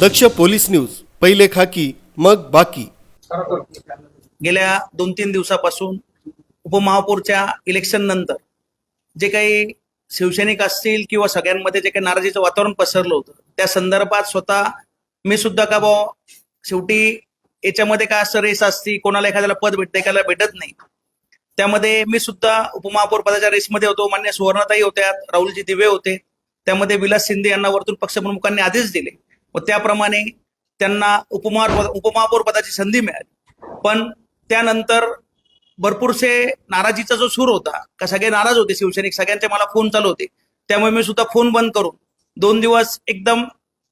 दक्ष police news पहिले खाकी मग बाकी. गेल्या दोन तीन दिवसापासून उपमहापौरच्या इलेक्शन नंतर जे काही शिवसैनिक असतील किंवा सगळ्यांमध्ये जे काही नाराजीचं वातावरण पसरलं होतं त्या संदर्भात स्वतः मी सुद्धा का बा शेवटी याच्यामध्ये काय असं रेस असती कोणाला एखाद्याला पद भेटतं एखाद्याला भेटत नाही त्यामध्ये मी सुद्धा उपमहापौर पदाच्या रेसमध्ये होतो मान्य सुवर्णताई होत्या राहुलजी दिवे होते त्यामध्ये विलास शिंदे यांना वरतून पक्षप्रमुखांनी आदेश दिले. व त्याप्रमाणे त्यांना उपमहापौर उपमहापौर पदाची संधी मिळाली. पण त्यानंतर भरपूरसे नाराजीचा जो सूर होता का सगळे नाराज होते शिवसैनिक सगळ्यांचे मला फोन चालू होते. त्यामुळे मी सुद्धा फोन बंद करून दोन दिवस एकदम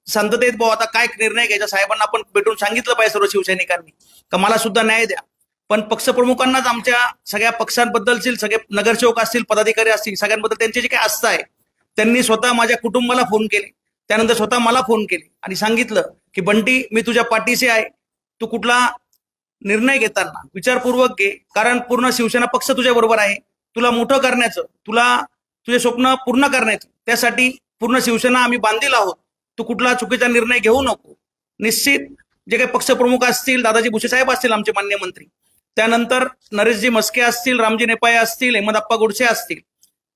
शांततेत भाऊ आता काय निर्णय घ्यायचा? साहेबांना आपण भेटून सांगितलं पाहिजे सर्व शिवसैनिकांनी. का मला सुद्धा न्याय द्या. पण पक्षप्रमुखांनाच आमच्या सगळ्या पक्षांबद्दलची सगळे नगरसेवक असतील पदाधिकारी असतील सगळ्यांबद्दल त्यांची जी काही आस्था आहे त्यांनी स्वतः माझ्या कुटुंबाला फोन केले. त्यानंतर स्वतः मला फोन केले आणि सांगितलं की बंटी मी तुझ्या पाठीशी आहे. तू कुठला निर्णय घेताना विचारपूर्वक घे कारण पूर्ण शिवसेना पक्ष तुझ्या बरोबर आहे. तुला मोठं करण्याचं तुला तुझे स्वप्न पूर्ण करण्याचं त्यासाठी पूर्ण शिवसेना आम्ही बांधील आहोत. तू कुठला चुकीचा निर्णय घेऊ नको. निश्चित जे काही पक्षप्रमुख असतील दादाजी भुसे साहेब असतील आमचे मान्य मंत्री. त्यानंतर नरेशजी मस्के असतील रामजी नेपाळे असतील हेमंतप्पा गोडसे असतील.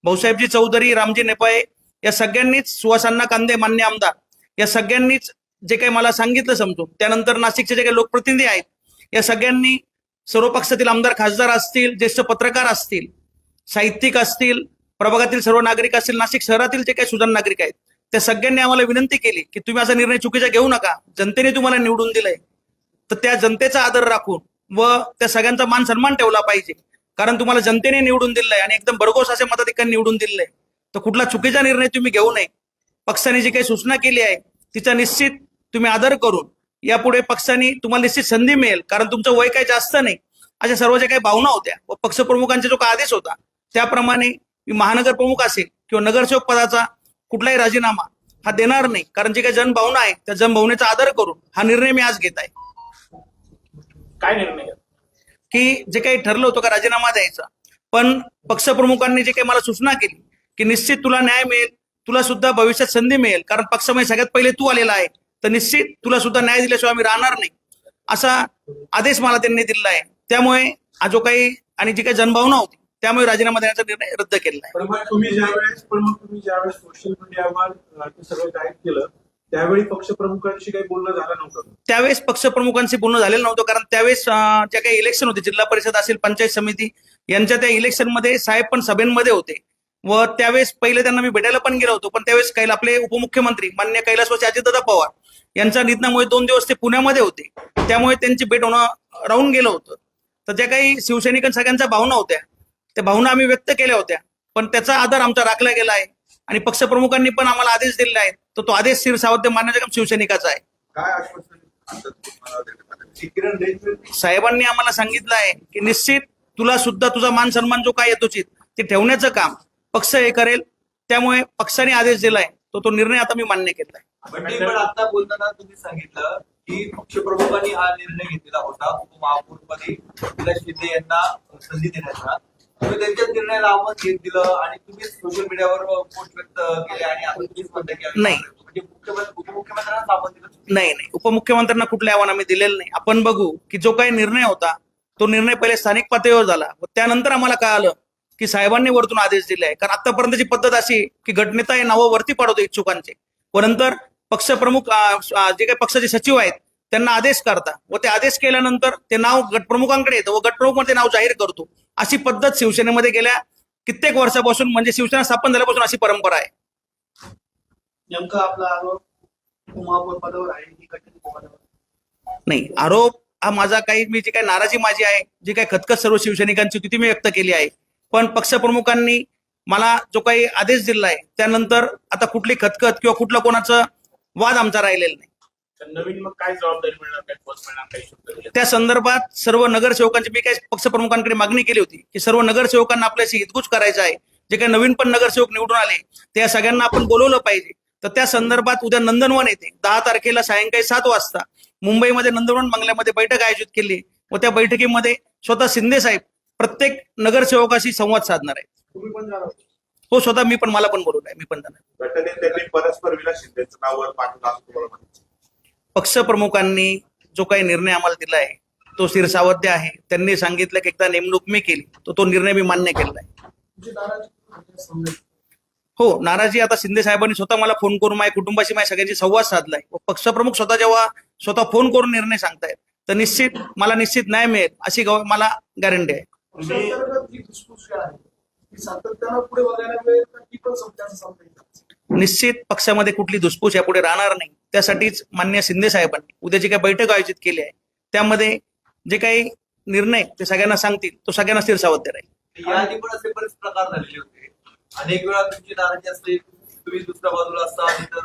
भाऊसाहेबजी चौधरी रामजी नेपाळे या सगळ्यांनीच सुहासांना कांदे मान्य आमदार. या सगळ्यांनीच जे काही मला सांगितलं समजून त्यानंतर नाशिकचे जे काही लोकप्रतिनिधी आहेत या सगळ्यांनी सर्व पक्षातील आमदार खासदार असतील ज्येष्ठ पत्रकार असतील साहित्यिक असतील प्रभागातील सर्व नागरिक असतील नाशिक शहरातील जे काही सुजाण नागरिक आहेत त्या सगळ्यांनी आम्हाला विनंती केली की तुम्ही असा निर्णय चुकीचा घेऊ नका. जनतेने तुम्हाला निवडून दिलंय. तर त्या जनतेचा आदर राखून व त्या सगळ्यांचा मान सन्मान ठेवला पाहिजे. कारण तुम्हाला जनतेने निवडून दिलंय आणि एकदम भरघोस असे मताधिकांनी निवडून दिलंय. तर कुठला चुकीचा निर्णय तुम्ही घेऊ नये. पक्षाने जी काही सूचना केली आहे तिचा निश्चित तुम्ही आदर करून यापुढे पक्षाने तुम्हाला निश्चित संधी मिळेल कारण तुमचं वय काही जास्त नाही. अशा सर्व ज्या काही भावना होत्या व पक्षप्रमुखांचा जो काही आदेश होता त्याप्रमाणे मी महानगर प्रमुख असेल किंवा नगरसेवक पदाचा कुठलाही राजीनामा हा देणार नाही कारण जी काही जनभावना आहे त्या जनभावनेचा आदर करून हा निर्णय मी आज घेत आहे. काय निर्णय? की जे काही ठरलं होतं का राजीनामा द्यायचा पण पक्षप्रमुखांनी जे काही मला सूचना केली की निश्चित तुला न्याय मिळेल तुला सुद्धा भविष्यात संधी मिळेल. कारण पक्षामध्ये सगळ्यात पहिले तू आलेला आहे. तर निश्चित तुला सुद्धा न्याय दिल्याशिवाय आम्ही राहणार नाही. असा आदेश मला त्यांनी दिला आहे. त्यामुळे हा जो काही आणि जी काही जनभावना होती त्यामुळे राजीनामा देण्याचा निर्णय रद्द केलेला आहे. तुम्ही ज्यावेळेस पण मग तुम्ही ज्यावेळेस सोशल मीडियावर सगळं केलं त्यावेळी पक्षप्रमुखांशी काही बोलणं झालं नव्हतं? त्यावेळेस पक्षप्रमुखांशी बोलणं झालेलं नव्हतं. कारण त्यावेळेस ज्या काही इलेक्शन होते जिल्हा परिषद असेल पंचायत समिती यांच्या त्या इलेक्शनमध्ये साहेब पण सभेमध्ये होते. व त्यावेळेस पहिले त्यांना मी भेटायला पण गेलो होतो पण त्यावेळेस कैला आपले उपमुख्यमंत्री मान्य कैलासवासी अजितदादा पवार यांच्या निधनामुळे दोन दिवस ते पुण्यामध्ये होते. त्यामुळे त्यांची भेट होणं राहून गेलं होतं. तर ज्या काही शिवसैनिकां सगळ्यांच्या भावना होत्या त्या भावना आम्ही व्यक्त केल्या होत्या. पण त्याचा आदर आमचा राखला गेला आहे आणि पक्षप्रमुखांनी पण आम्हाला आदेश दिलेला आहे. तर तो आदेश शिरसावत मान्य शिवसैनिकाचा आहे. साहेबांनी आम्हाला सांगितलं आहे की निश्चित तुला सुद्धा तुझा मान सन्मान जो काय येतोचित ते ठेवण्याचं काम. पक्ष हे करेल. त्यामुळे पक्षाने आदेश दिलाय. तो तो निर्णय आता मी मान्य केलाय. पण आता बोलताना तुम्ही सांगितलं की पक्षप्रमुखांनी हा निर्णय घेतलेला होता. उपमहापौरपदी विलास शिंदे यांना संधी देण्याचा. तुम्ही त्यांच्याच निर्णयाला आव्हान घेत दिलं आणि तुम्ही सोशल मीडियावर पोस्ट व्यक्त केले आणि आता तुम्हीच म्हणता की नाही. म्हणजे आव्हान दिलं नाही नाही. उपमुख्यमंत्र्यांना कुठले आव्हान आम्ही दिलेलं नाही. आपण बघू की जो काही निर्णय होता तो निर्णय पहिले स्थानिक पातळीवर झाला. व त्यानंतर आम्हाला कळालं की साहेबांनी वरतून आदेश दिले आहे कारण आतापर्यंतची पद्धत अशी की गटनेता हे नावं वरती पाडवतो इच्छुकांचे. व नंतर पक्षप्रमुख जे काही पक्षाचे सचिव आहेत त्यांना आदेश करता. व ते आदेश केल्यानंतर ते नाव गटप्रमुखांकडे येतं व गटप्रमुख ते नाव जाहीर करतो. अशी पद्धत शिवसेनेमध्ये गेल्या कित्येक वर्षापासून म्हणजे शिवसेना स्थापन झाल्यापासून अशी परंपरा आहे. नेमकं आपला आरोप पदावर आहे की कठीण पदावर नाही आरोप हा माझा काही मी जी काही नाराजी माझी आहे जी काही खतखत सर्व शिवसैनिकांची होती ती मी व्यक्त केली आहे. पण पक्षप्रमुखांनी मला जो काही आदेश दिला आहे त्यानंतर आता कुठली खतखत किंवा कुठला कोणाचा वाद आमचा राहिलेला नाही. नवीन मग काय जबाबदारी मिळणार? काय काही? त्या संदर्भात सर्व नगरसेवकांची मी काही पक्षप्रमुखांकडे मागणी केली होती की सर्व नगरसेवकांना आपल्याशी हितगुज करायचं आहे. जे काही नवीन पण नगरसेवक निवडून आले त्या सगळ्यांना आपण बोलवलं पाहिजे. तर त्या संदर्भात उद्या नंदनवन येते. दहा तारखेला सायंकाळी सात वाजता मुंबईमध्ये नंदनवन बंगल्यामध्ये बैठक आयोजित केली. व त्या बैठकीमध्ये स्वतः शिंदे साहेब प्रत्येक नगरसेवकाशी संवाद साधणार आहेत तुम्ही पण जाणार. हो स्वतः मी पण मला पण बोलवलं आहे मी पण जाणार. म्हणायचं पक्षप्रमुखांनी जो काही निर्णय आम्हाला दिला आहे तो शिरसावध्य आहे. त्यांनी सांगितलं की एकदा नेमणूक मी केली तर तो निर्णय मी मान्य केलेला आहे. हो नाराजी आता शिंदे साहेबांनी स्वतः मला फोन करून माझ्या कुटुंबाशी माझ्या सगळ्यांशी संवाद साधलाय. पक्षप्रमुख स्वतः जेव्हा स्वतः फोन करून निर्णय सांगतायत तर निश्चित मला निश्चित न्याय मिळेल अशी मला गॅरंटी आहे. निश्चित पक्षामध्ये कुठली धुसफूस यापुढे राहणार नाही. त्यासाठीच मान्य शिंदे साहेबांनी उद्या जी काही बैठक आयोजित केली आहे त्यामध्ये जे काही निर्णय ते सगळ्यांना सांगतील तो सगळ्यांना स्थिरसावध्य राहील. याआधी पण असे बरेच प्रकार झालेले होते. अनेक वेळा तुमची नाराजी असते तुम्ही दुसऱ्या बाजूला असता तर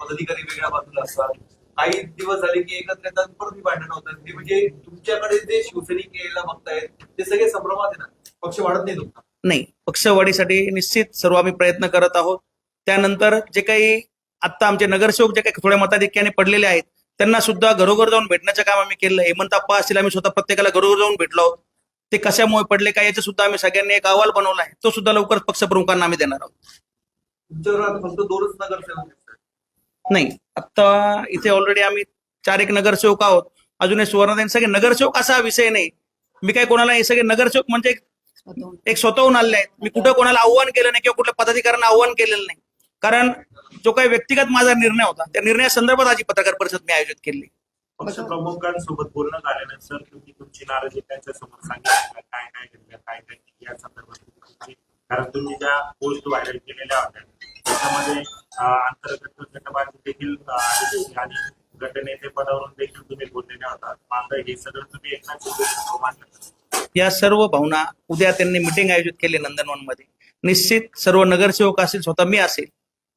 पदाधिकारी वेगळ्या बाजूला असतात काही दिवस झाले की एकत्र येतात परत मी भांडण होतात ते म्हणजे तुमच्याकडे जे शिवसैनिक यायला बघतायत ते सगळे संभ्रमात येतात. पक्ष वाढत नाही तुमचा. नाही पक्षवाढीसाठी निश्चित सर्व आम्ही प्रयत्न करत आहोत. त्यानंतर जे काही आता आमचे नगरसेवक जे काही थोड्या मताधिक्याने पडलेले आहेत त्यांना सुद्धा घरोघर जाऊन भेटण्याचं काम आम्ही केलं हेमंत अप्पा असतील आम्ही स्वतः प्रत्येकाला घरोघर जाऊन भेटलो आहोत. ते कशामुळे पडले काय याचा सुद्धा आम्ही सगळ्यांनी एक अहवाल बनवला आहे. तो सुद्धा लवकरच पक्षप्रमुखांना आम्ही देणार आहोत. तुमच्यावर आता फक्त दोनच नगरसेवक आहेत. नाही आता इथे ऑलरेडी आम्ही चार एक नगरसेवक आहोत. अजून हे सुवर्णदेन सगळे नगरसेवक असा विषय नाही. मी काय कोणाला हे सगळे नगरसेवक म्हणजे एक- स्वतःहून आले आहेत. मी कुठं कोणाला आव्हान केलं नाही किंवा कुठल्या पदाधिकाऱ्यांना आव्हान केलेलं नाही. कारण जो काही व्यक्तिगत माझा निर्णय होता त्या निर्णयासंदर्भात आजी पत्रकार परिषद मी आयोजित केली. पक्षप्रमुखांसोबत बोलणं झालं सर तुम्ही तुमची नाराजी त्यांच्यासमोर सांगितलं. काय काय घडलं काय काय या संदर्भात कारण तुम्ही ज्या पोस्ट व्हायरल केलेल्या होत्या त्याच्यामध्ये अंतर्गत गटबाजी देखील आणि गटनेते पदावरून देखील तुम्ही बोललेले होता मात्र हे सगळं तुम्ही एकनाथ मांडलं या सर्व भावना उद्या त्यांनी मिटिंग आयोजित केली नंदनवनमध्ये निश्चित सर्व नगरसेवक असतील स्वतः मी असेल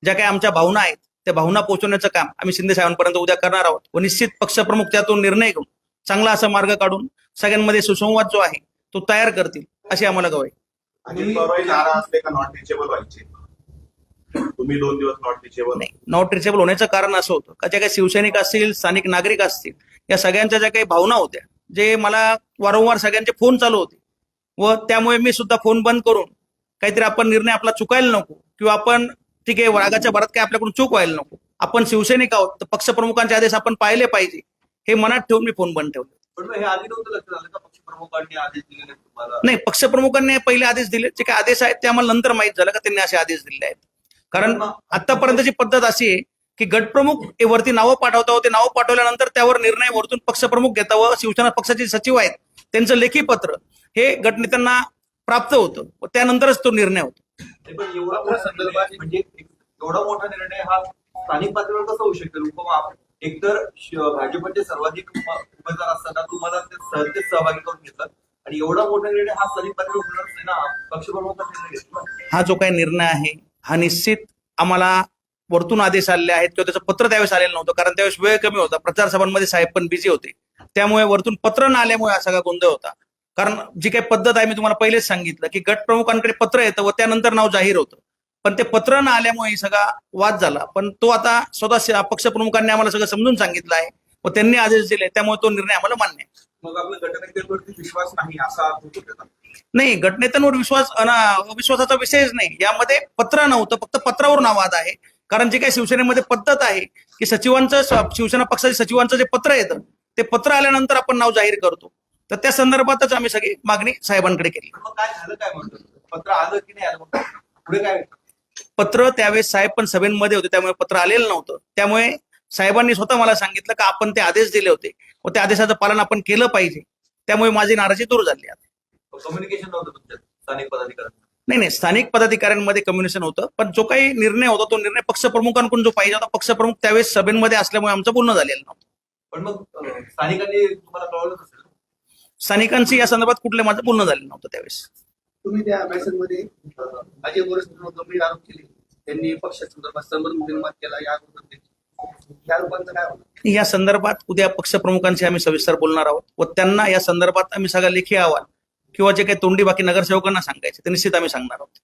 ज्या काही आमच्या भावना आहेत त्या भावना पोहोचवण्याचं काम आम्ही शिंदे साहेबांपर्यंत उद्या करणार आहोत. व निश्चित पक्षप्रमुख त्यातून निर्णय घेऊन चांगला असा मार्ग काढून सगळ्यांमध्ये सुसंवाद जो आहे तो तयार करतील अशी आम्हाला गवाही. अजित पवारही नाराज असले का नॉट रिचेबल व्हायचे तुम्ही दोन दिवस नॉट रिचेबल नाही नॉट रिचेबल होण्याचं कारण असं होतं का ज्या काही शिवसैनिक असतील स्थानिक नागरिक असतील या सगळ्यांच्या ज्या काही भावना होत्या जे मला वारंवार सगळ्यांचे फोन चालू होते व त्यामुळे मी सुद्धा फोन बंद करून काहीतरी आपण निर्णय आपला चुकायला नको किंवा आपण ठीक आहे वाघाच्या भरात काय आपल्याकडून चूक व्हायला नको आपण शिवसैनिक आहोत तर पक्षप्रमुखांचे आदेश आपण पाहिले पाहिजे हे मनात ठेवून मी फोन बंद ठेवले. हे नाही पक्षप्रमुखांनी पहिले आदेश दिले जे काही आदेश आहेत ते आम्हाला नंतर माहीत झालं का त्यांनी असे आदेश दिले आहेत. कारण आतापर्यंतची पद्धत अशी आहे की गटप्रमुख वरती नावं पाठवता ते नावं पाठवल्यानंतर त्यावर निर्णय वरतून पक्षप्रमुख घेता व शिवसेना पक्षाचे सचिव आहेत त्यांचं लेखी पत्र हे गटनेत्यांना प्राप्त होतं. व त्यानंतरच तो निर्णय होतो. नाही, पण एवढा मोठा निर्णय म्हणजे एवढा मोठा निर्णय हा स्थानिक पातळीवर कसा होऊ शकेल उपमा एकतर भाजपचे सर्वाधिक उम- उमेदवार असताना तुम्हाला ते सहजतेच सहभागी करून घेतलं आणि एवढा मोठा निर्णय हा स्थानिक पातळीवर होणारच नाही ना? पक्षप्रमुखांचा निर्णय घेतला हा जो काही निर्णय आहे हा निश्चित आम्हाला वरतून आदेश आलेले आहेत किंवा त्याचं पत्र त्यावेळेस आलेलं नव्हतं कारण त्यावेळेस वेळ कमी होता. प्रचार सभांमध्ये साहेब पण बिझी होते. त्यामुळे वरतून पत्र न आल्यामुळे हा सगळा गोंधळ होता. कारण जी काही पद्धत आहे मी तुम्हाला पहिलेच सांगितलं की गट प्रमुखांकडे पत्र येतं व त्यानंतर नाव जाहीर होतं. पण ते पत्र न आल्यामुळे सगळा वाद झाला. पण तो आता स्वतः पक्षप्रमुखांनी आम्हाला सगळं समजून सांगितलं आहे व त्यांनी आदेश दिले. त्यामुळे तो निर्णय आम्हाला मान्य आहे. मग गटनेत्यांवरती विश्वास नाही असा नाही विश्वास अना- विश्वासाचा विषयच नाही. यामध्ये पत्र नव्हतं फक्त पत्रावरून हा वाद आहे. कारण जे काही शिवसेनेमध्ये पद्धत आहे की सचिवांचं शिवसेना पक्षाच्या सचिवांचं जे पत्र येतं ते पत्र आल्यानंतर आपण नाव जाहीर करतो. तर त्या संदर्भातच आम्ही सगळी मागणी साहेबांकडे केली. काय झालं काय म्हणतो? पत्र आलं की नाही आलं पुढे काय? पत्र त्यावेळेस साहेब पण सभेमध्ये होते त्यामुळे पत्र आलेलं नव्हतं. त्यामुळे साहेबांनी स्वतः मला सांगितलं का आपण ते आदेश दिले होते. व त्या आदेशाचं पालन आपण केलं पाहिजे. त्यामुळे माझी नाराजी दूर झाली आता. कम्युनिकेशन नव्हतं स्थानिक पदाधिकाऱ्यांचं? नाही नाही स्थानिक पदाधिकाऱ्यांमध्ये कम्युनिकेशन होतं पण जो काही निर्णय होता तो निर्णय पक्षप्रमुखांकडून जो पाहिजे होता पक्षप्रमुख त्यावेळेस सभेमध्ये असल्यामुळे आमचं बोलणं झालेलं नव्हतं. पण मग स्थानिकांनी तुम्हाला कळवलंच असेल स्थानिकांशी या संदर्भात कुठलं माझं बोलणं झालेलं नव्हतं त्यावेळेस. तुम्ही त्या मेसेजमध्ये अजय बोरस गंभीर आरोप केले. त्यांनी पक्षासंदर्भात संबंध निर्माण केला या या या संदर्भात उद्या पक्षप्रमुखांशी आम्ही सविस्तर बोलणार आहोत व त्यांना या संदर्भात आम्ही सगळा लेखी अहवाल किंवा जे काही तोंडी बाकी नगरसेवकांना सांगायचे ते निश्चित आम्ही सांगणार आहोत.